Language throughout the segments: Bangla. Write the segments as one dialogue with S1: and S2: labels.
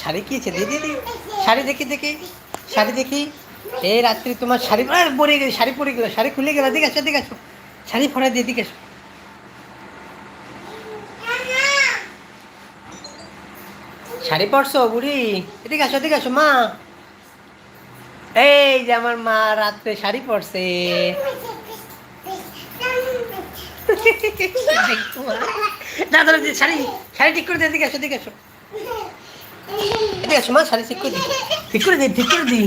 S1: শাড়ি কি আছে? দিদি দিদি শাড়ি দেখি দেখি। শাড়ি দেখি। এই রাত্রি তোমার শাড়ি পরে গেল, শাড়ি পরে গেল, শাড়ি খুলে গেল। দিকে আসো দিকে আসো শাড়ি ফোড়া দিয়ে দিকে আসো শাড়ি পরছো, বুড়ি? এদিকে আসো এদিকে আসো মা। এই যে আমার মা রাত্রে শাড়ি পরছে। দাদা, শাড়ি শাড়ি ঠিক করে দিয়ে এদিকে আসো এদিকে মা শাড়ি ঠিক করে দিই ঠিক করে দিই ঠিক করে দিই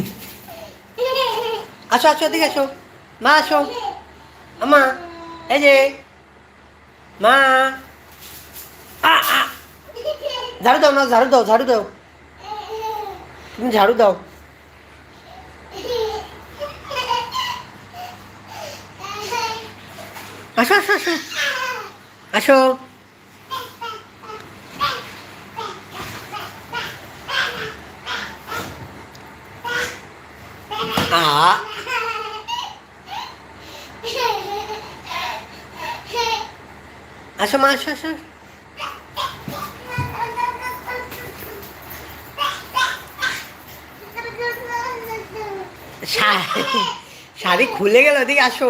S1: আসো আসো এদিকে আসো মা আসো। আমা এই যে। মা। ঝাড়ু দাও না ঝাড়ু দাও ঝাড়ু দাও। তুমি ঝাড়ু দাও। আসো আসো আসো। আসো। আসো মা আসো আসো। শাড়ি খুলে গেল ওদিকে আসো।